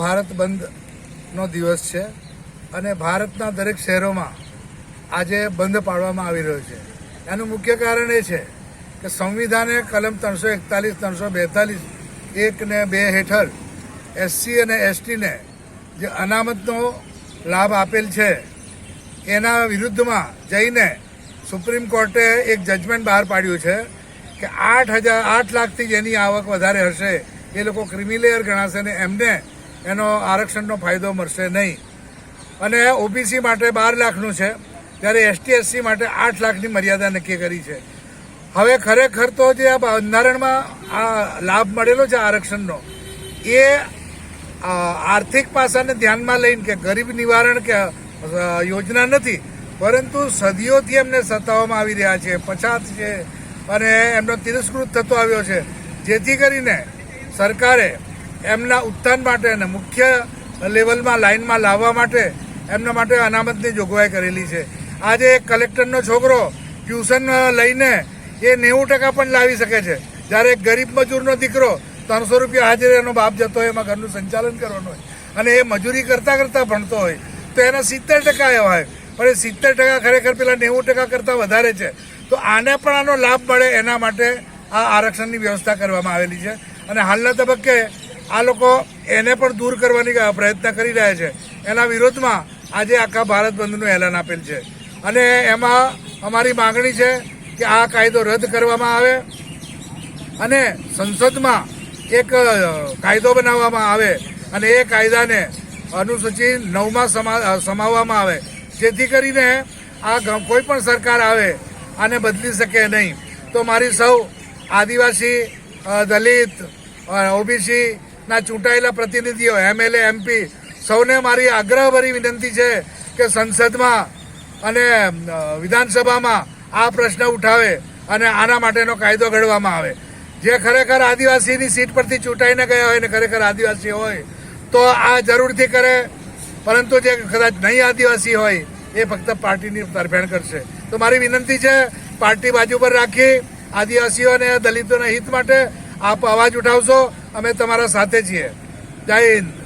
ભારત બંધનો દિવસ છે અને ભારતના દરેક શહેરોમાં આજે બંધ પાડવામાં આવી રહ્યો છે. એનું મુખ્ય કારણ એ છે કે સંવિધાને કલમ ત્રણસો એકતાલીસ, ત્રણસો બેતાલીસ, એક ને બે હેઠળ એસસી અને એસટીને જે અનામતનો લાભ આપેલ છે, એના વિરુદ્ધમાં જઈને સુપ્રીમ કોર્ટે એક જજમેન્ટ બહાર પાડ્યું છે કે આઠ હજાર, આઠ લાખથી જેની આવક વધારે હશે એ લોકો ક્રિમિલેયર ગણાશે ને એમને એનો આરક્ષણનો ફાયદો મળશે નહીં. અને ઓબીસી માટે બાર લાખનું છે, ત્યારે એસટી એસસી માટે આઠ લાખની મર્યાદા નક્કી કરી છે. હવે ખરેખર તો જે આ બંધારણમાં આ લાભ મળેલો છે આરક્ષણનો, એ આર્થિક પાસાને ધ્યાનમાં લઈને કે ગરીબ નિવારણ કે યોજના નથી, પરંતુ સદીઓથી એમને સતાવવામાં આવી રહ્યા છે, પછાત છે, અને એમનો તિરસ્કૃત થતો આવ્યો છે. જેથી કરીને સરકારે એમના ઉત્થાન માટે અને મુખ્ય લેવલમાં, લાઇનમાં લાવવા માટે એમના માટે અનામતની જોગવાઈ કરેલી છે. આજે એક કલેક્ટરનો છોકરો ટ્યુશન લઈને એ નેવું ટકા પણ લાવી શકે છે. જ્યારે એક ગરીબ મજૂરનો દીકરો ત્રણસો રૂપિયા હાજરી એનો બાપ જતો હોય, એમાં ઘરનું સંચાલન કરવાનું હોય અને એ મજૂરી કરતાં કરતાં ભણતો હોય, તો એના સિત્તેર ટકા એવા હોય. પણ એ સિત્તેર ટકા ખરેખર પેલા નેવું ટકા કરતાં વધારે છે. તો આને પણ આનો લાભ મળે એના માટે આ આરક્ષણની વ્યવસ્થા કરવામાં આવેલી છે. અને હાલના તબક્કે આ લોકો એને પણ દૂર કરવાની પ્રયત્ન કરી રહ્યા છે. એના વિરોધમાં આજે આખા ભારત બંધનું એલાન આપેલ છે. અને એમાં અમારી માંગણી છે કે આ કાયદો રદ કરવામાં આવે અને સંસદમાં એક કાયદો બનાવવામાં આવે અને એ કાયદાને અનુસૂચિ નવમાં સમા સમાવવામાં આવે. જેથી કરીને આ કોઈ પણ સરકાર આવે આને બદલી શકે નહીં. તો મારી સૌ આદિવાસી દલિત ઓબીસી ના ચૂંટાયેલા પ્રતિનિધિઓ એમએલએ એમપી સૌને મારી આગ્રહભરી વિનંતી છે કે સંસદમાં અને વિધાનસભામાં આ પ્રશ્ન ઉઠાવે અને આના માટેનો કાયદો ઘડવામાં આવે. જે ખરેખર આદિવાસીની સીટ પરથી ચૂંટાઈને ગયા હોય ને ખરેખર આદિવાસી હોય, તો આ જરૂરથી કરે, પરંતુ જે કદાચ નહીં આદિવાસી હોય, એ ફક્ત પાર્ટીની તરફેણ કરશે. તો મારી વિનંતી છે, પાર્ટી બાજુ પર રાખી આદિવાસીઓ અને દલિતોના હિત માટે આપ અવાજ ઉઠાવશો અમે તમારા સાથે છીએ. જય હિન્દ.